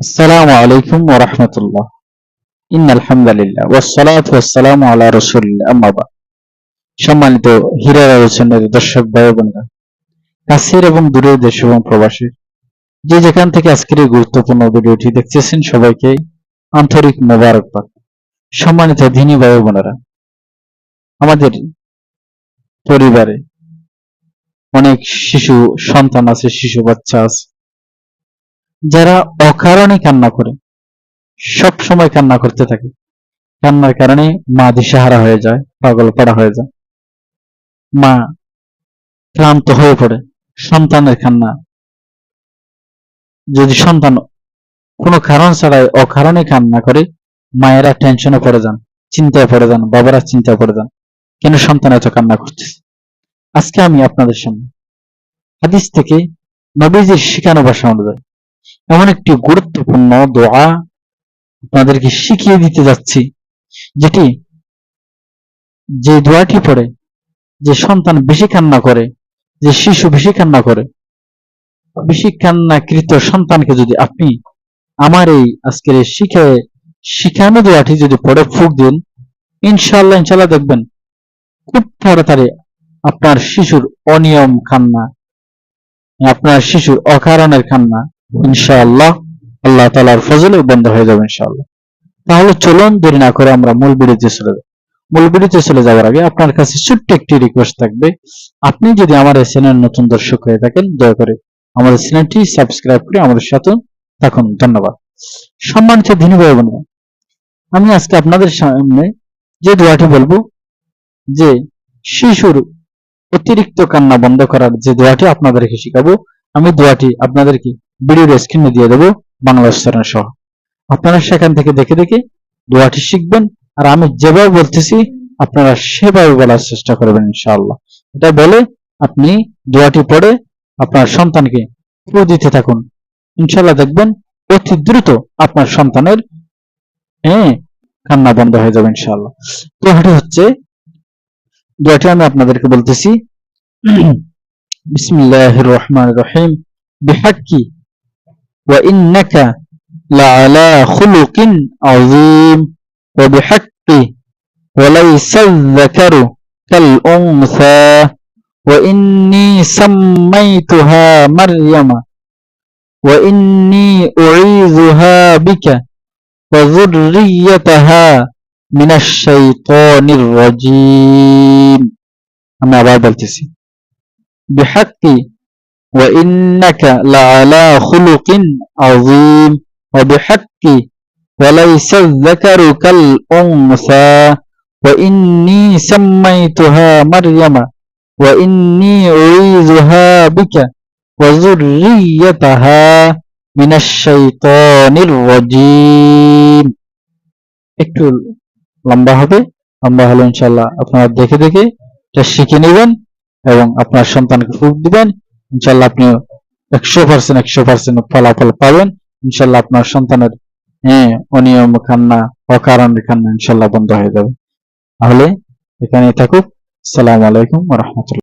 আসসালামু আলাইকুম ওয়া রাহমাতুল্লাহ। ইন্নাল হামদুলিল্লাহ ওয়াসসালাতু ওয়াসসালামু আলা রাসূলিল্লাহ, আম্মা বাদ। সম্মানিত হীরা আলোচনের দর্শক ভাই বোনেরা, কাছের এবং দূরের দেশ এবং প্রবাসী, যে যেখান থেকে আজকের এই গুরুত্বপূর্ণ ভিডিওটি দেখতেছেন সবাইকে আন্তরিক মোবারকবাদ। সম্মানিত দিনী ভাই বোনেরা, আমাদের পরিবারে অনেক শিশু সন্তান আছে, শিশু বাচ্চা আছে। যারা অকারণে কান্না করে, সব সময় কান্না করতে থাকে। কান্নার কারণে মা দিশাহারা হয়ে যায় পাগল পড়া হয়ে যায়। মা ক্লান্ত হয়ে পড়ে। সন্তানের কান্না। যদি সন্তান কোনো কারণ ছাড়াই অকারণে কান্না করে, মায়েরা টেনশনে পড়ে যান, চিন্তায় পড়ে যান, বাবারা চিন্তায় পড়ে যান, কেন সন্তান এত কান্না করতেছে? আজকে আমি আপনাদের সামনে হাদিস থেকে নবীজির শিখানো ভাষা অনুযায়ী এমন একটি গুরুত্বপূর্ণ দোয়া আপনাদেরকে শিখিয়ে দিতে যাচ্ছি, যেটি যে দোয়াটি পড়ে, যে সন্তান বেশি কান্না করে, যে শিশু বেশি কান্না করে, বেশি কান্নাকৃত সন্তানকে যদি আপনি আমার এই আজকের এই শিখে, শিখানো দোয়াটি যদি পড়ে ফুক দিন ইনশাল্লাহ ইনশাল্লাহ দেখবেন খুব তাড়াতাড়ি আপনার শিশুর অনিয়ম কান্না, আপনার শিশুর অকারণের কান্না ইনশাআল্লাহ আল্লাহ তালার ফজলে বন্ধ হয়ে যাবে ইনশাআল্লাহ। তাহলে চলুন দেরি না করে আমরা মূল বিড়িতে চলে যাব মূল বিড়িতে চলে যাওয়ার আগে আপনার কাছে ছোট্ট একটি রিকোয়েস্ট থাকবে। আপনি যদি এই চ্যানেল নতুন দর্শক হয়ে থাকেন, দয়া করে আমাদের চ্যানেলটি সাবস্ক্রাইব করে আমাদের সাথে থাকুন। ধন্যবাদ। সম্মানিত দিনী ভাই বোনেরা, আমি আজকে আপনাদের সামনে যে দোয়াটি বলব, যে শিশুর অতিরিক্ত কান্না বন্ধ করার যে দোয়াটি আপনাদেরকে শিখাবো, আমি দোয়াটি আপনাদেরকে ভিডিওর স্ক্রিনে দিয়ে দেবো বাংলা উচ্চারণ সহ। আপনারা সেখান থেকে দেখে দেখে দোয়াটি শিখবেন। আর আমি যেভাবে বলতেছি, আপনারা সেভাবে বলার চেষ্টা করবেন ইনশাআল্লাহ। এটা বলে আপনি দোয়াটি পড়ে আপনার সন্তানকে ফু দিতে থাকুন। ইনশাআল্লাহ দেখবেন অতি দ্রুত আপনার সন্তানের হ্যাঁ কান্না বন্ধ হয়ে যাবে ইনশাআল্লাহ। দোয়াটি হচ্ছে দোয়াটি আমি আপনাদেরকে বলতেছি। বিসমিল্লাহির রহমানির রহিম। বিহাক্কি وإنك لعلى خلق عظيم وبحق وليس الذكر كالأنثى وإني سميتها مريم وإني أعيذها بك وذريتها من الشيطان الرجيم. أما بعد التسي بحق وإنك لعلى خلق عظيم وبحق وليس الذكر كالأنثى وإني سميتها مريم وإني أعيذها بك وذريتها من الشيطان الرجيم একটু লম্বা হবে লম্বা হলে ইনশাল্লাহ আপনারা দেখে দেখে এটা শিখে নেবেন এবং আপনার সন্তানকে ফুক দিবেন ইনশাল্লাহ আপনি একশো পার্সেন্ট একশো পার্সেন্ট ফলাফল পাবেন। ইনশাল্লাহ আপনার সন্তানের হ্যাঁ অনিয়ম, কান্না অকারণের কান্না ইনশাল্লাহ বন্ধ হয়ে যাবে। তাহলে এখানে থাকুক। সালাম আলাইকুম রহমতুল্লাহ।